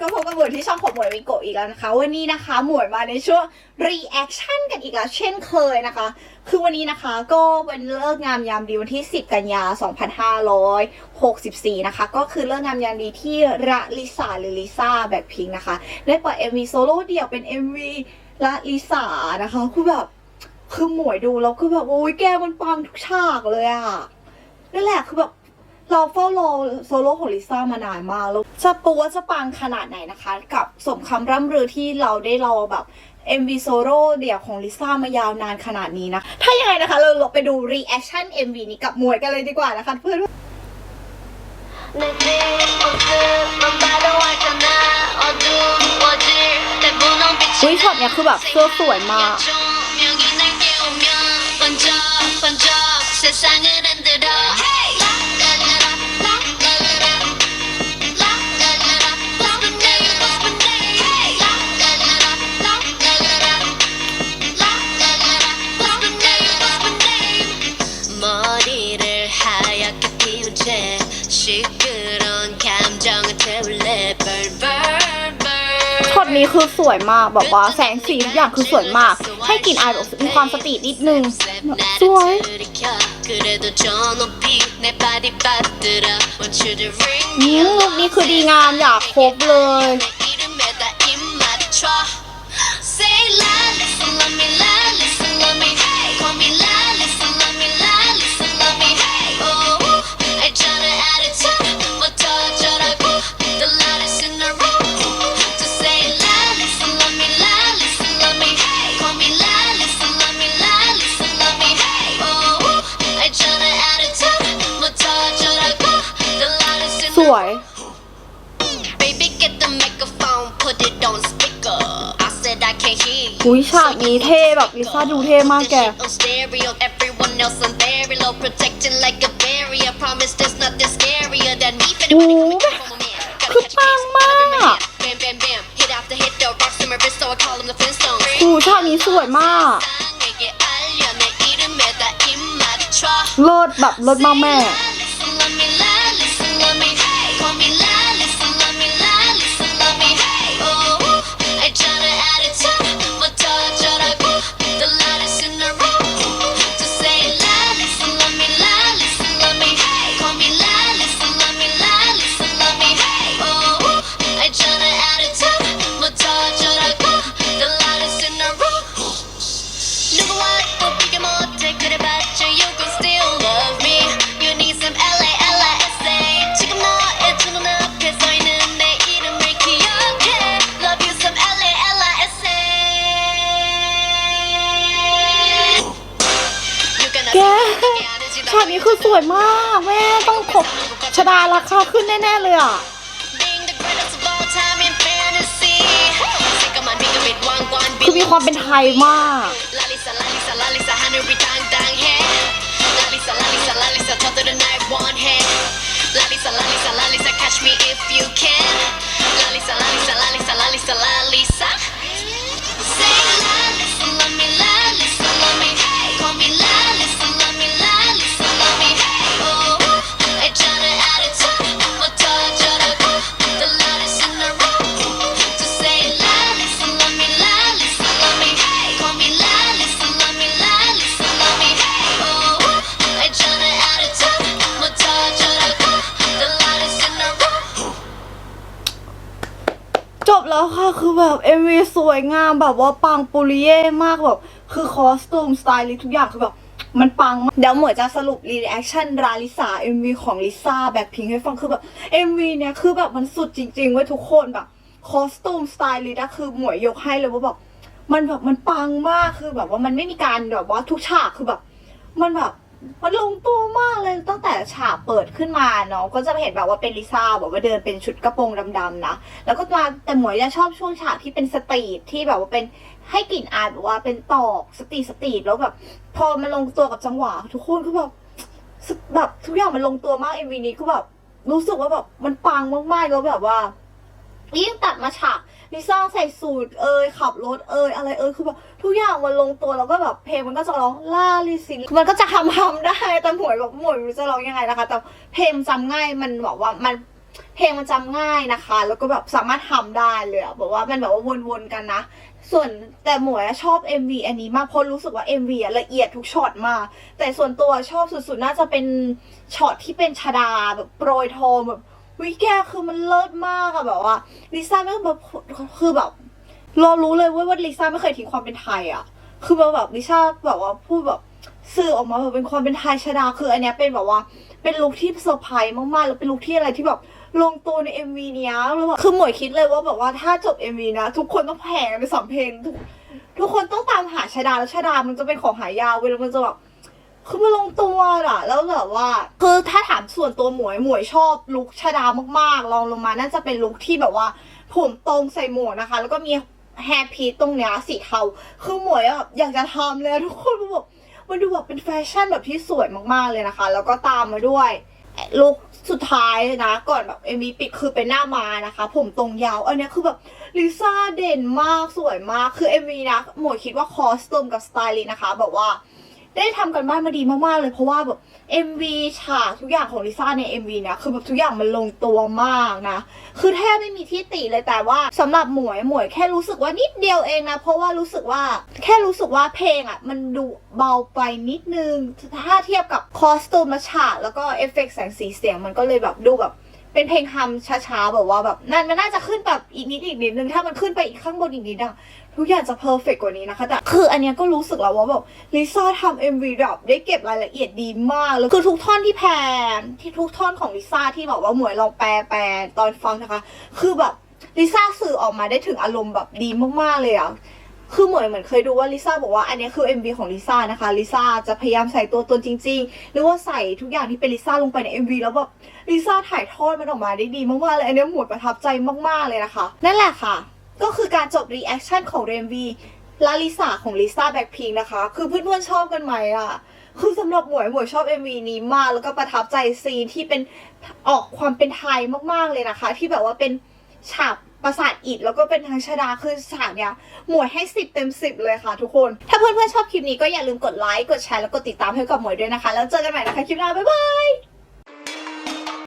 ก็พบกับหมวยที่ช่องของหมวยวิโกอีกแล้วนะคะ วันนี้นะคะหมวยมาในช่วง reaction กันอีกแล้วเช่นเคยนะคะ คือวันนี้นะคะก็เป็นเลิกงามยามดีวันที่ 10 กันยา 2564 นะคะ ก็คือเลิกงามยามดีที่ระลิสาหรือลิซ่าแบ็คพิงนะคะ ได้ปล่อย MV โซโล่เดี่ยวเป็น MV ละลิสานะคะคือแบบคือหมวยดูแล้วคือแบบโอ้ยแกมันปังทุกฉากเลยอะนั่นแหละคือแบบ เราเฝ้ารอโซโล่ของลิซ่ามานานมากแล้วจะปัวจะปังขนาดไหนนะคะ กับสมคำร่ำเรือที่เราได้รอแบบ MV โซโล่เดี่ยวของลิซ่ามายาวนานขนาดนี้นะ ถ้าอย่างไรนะคะ เราลงไปดูรีแอคชั่น MV นี้กับมวยกันเลยดีกว่านะคะเพื่อนวิชอตเนี่ยคือแบบเสื้อสวยมาก นี้คือสวยมากแบบว่าแสงสีทุกอย่างคือสวยมาก ให้กลิ่นอายแบบมีความสตรีทนิดนึง สวย นี่ลูกนี้คือดีงามอยากคบเลย อุ้ยฉากนี้เท่แบบลิซ่าดูเท่มากแก โอ้คือปังมากโอ้ฉากนี้สวยมากเลิศแบบเลิศมากแม่ วยมากแม่ต้องขบชดาราคาขึ้นแน่ๆเลยอะคือมีความเป็นไทยมาก แล้วค่ะคือแบบ MV สวยงามแบบว่าปังปุริเย่มากแบบคือคอสตูมสไตล์ลิทุกอย่างคือแบบมันปังมากเดี๋ยวเหมือนจะสรุปรีแอคชั่นราลิสา MV ของลิซ่าแบ็คพิงให้ฟังคือแบบ MV เนี่ยคือแบบมันสุดจริงๆไว้ยทุกคนแบบคอสตูมสไตล์ลินะคือหมวยยกให้เลยว่าแบบมันแบบมันปังมากคือแบบว่ามันไม่มีการแบบว่าทุกฉากคือแบบ มันแบบ มันลงตัวมากเลยตั้งแต่ฉากเปิดขึ้นมาเนาะก็จะเห็นแบบว่าเป็นลิซ่าแบบว่าเดินเป็นชุดกระโปรงดำๆนะแล้วก็มาแต่หมวยจะชอบช่วงฉากที่เป็นสตรีทที่แบบว่าเป็นให้กลิ่นอายแบบว่าเป็นตอกสตรีทสตรีทแล้วแบบพอมันลงตัวกับจังหวะทุกคนก็แบบแบบทุกอย่างมันลงตัวมากเอ็มวีนี้ก็แบบรู้สึกว่าแบบมันปังมากๆแล้วแบบว่า ยิ่งตัดมาฉากลิซ่าใส่สูทเอยขับรถเอยอะไรเอยคือแบบทุกอย่างมันลงตัวแล้วก็แบบเพลงมันก็จะร้องล่าลิซินมันก็จะทำทำได้แต่หมวยแบบหมวยรู้จะร้องยังไงนะคะ แต่เพลงจำง่ายมันบอกว่ามันเพลงมันจำง่ายนะคะ แล้วก็แบบสามารถทำได้เลยอะแบบว่ามันแบบว่าวนๆกันนะ ส่วนแต่หมวยอะชอบ MV อันนี้มากเพราะรู้สึกว่า MV อะละเอียดทุกช็อตมากแต่ส่วนตัวชอบสุดๆน่าจะเป็นช็อตที่เป็นชดาแบบโปรยทองแบบ วิแกคือมันเลิศมากอะแบบว่าลิซ่าไม่แบบคือแบบเรารู้เลยว่าว่าลิซ่าไม่เคยทิ้งความเป็นไทยอะคือแบบแบบลิซ่าแบบว่าพูดแบบสื่อออกมาแบบเป็นความเป็นไทยชดาคืออันเนี้ยเป็นแบบว่า เป็นลุคที่เซอร์ไพรส์มากๆแล้วเป็นลุคที่อะไรที่แบบลงตัวใน MV เนี้ยแล้วแบบคือหมวยคิดเลยว่าแบบว่าถ้าจบ MV นะ ทุกคนต้องแห่กันไปสองเพลงทุกทุกคนต้องตามหาชาดาแล้วชาดามันจะเป็นของหายากเวลามันจะแบบ คือมันลงตัวอะแล้วแบบว่า คือถ้าถามส่วนตัวหมวยหมวยชอบลุคชดามากๆลองลงมาน่าจะเป็นลุคที่แบบว่า ผมตรงใส่หมวกนะคะ แล้วก็มีแฮร์พีทตรงเนี้ยสีเทาคือหมวยอะแบบอยากจะทำเลยทุกคนมันแบบมันดูแบบเป็นแฟชั่นแบบที่สวยมากๆเลยนะคะ แล้วก็ตามมาด้วยลุคสุดท้ายนะก่อนแบบเอ็มวีปิดคือเป็นหน้ามานะคะ ผมตรงยาว อันนี้คือแบบลิซ่าเด่นมากสวยมากคือ MV นะหมวยคิดว่าคอสตูมกับสไตลิสต์นะคะแบบว่า ได้ทำกันบ้านมาดีมากๆเลยเพราะว่าแบบ MV ฉากทุกอย่างของลิซ่าใน MV เนี่ยคือแบบทุกอย่างมันลงตัวมากนะ คือแทบไม่มีที่ติเลยแต่ว่าสำหรับหมวยหมวยแค่รู้สึกว่านิดเดียวเองนะ เพราะว่ารู้สึกว่าแค่รู้สึกว่าเพลงอะ มันดูเบาไปนิดนึง ถ้าเทียบกับคอสตูมและฉากแล้วก็เอฟเฟกต์แสงสีเสียงมันก็เลยแบบดูแบบ เป็นเพลงทำช้าๆแบบว่าแบบนั่นมันน่าจะขึ้นแบบอีกนิดอีกนิดนึงถ้ามันขึ้นไปอีกข้างบนอีกนิดอะทุกอย่างจะเพอร์เฟกกว่านี้นะคะ แต่คืออันเนี้ยก็รู้สึกแล้วว่าแบบลิซ่าทำเอ็มวีแบบได้เก็บรายละเอียดดีมากแล้วคือทุกท่อนที่แพนที่ทุกท่อนของลิซ่าที่บอกว่าหมวยลองแปลแปลตอนฟังนะคะ คือแบบลิซ่าสื่อออกมาได้ถึงอารมณ์แบบดีมากๆเลยอะ คือเหมือนเหมือนเคยดูว่าลิซ่าบอกว่าอันนี้คือ MV ของลิซ่านะคะลิซ่าจะพยายามใส่ตัวตนจริงๆ หรือว่าใส่ทุกอย่างที่เป็นลิซ่าลงไปใน MV แล้วแบบลิซ่าถ่ายทอดมันออกมาได้ดีมากๆเลยอันนี้หมวดประทับใจมากๆเลยนะคะ นั่นแหละค่ะ ก็คือการจบรีแอคชั่นของเรมวีลาลิสาของลิซ่าแบ็คพิงนะคะ คือเพื่อนๆชอบกันไหมอะคือสำหรับหมวยหมวยชอบ MV นี้มาก แล้วก็ประทับใจซีนที่เป็นออกความเป็นไทยมากๆเลยนะคะ ที่แบบว่าเป็นฉาก ประสาทอิดแล้วก็เป็นทางชดาคือฉากเนี้ยหมวยให้สิบเต็มสิบเลยค่ะทุกคน ถ้าเพื่อนๆชอบคลิปนี้ก็อย่าลืมกดไลค์กดแชร์แล้วกดติดตามให้กับหมวยด้วยนะคะ แล้วเจอกันใหม่นะคะคลิปหน้าบ๊ายบาย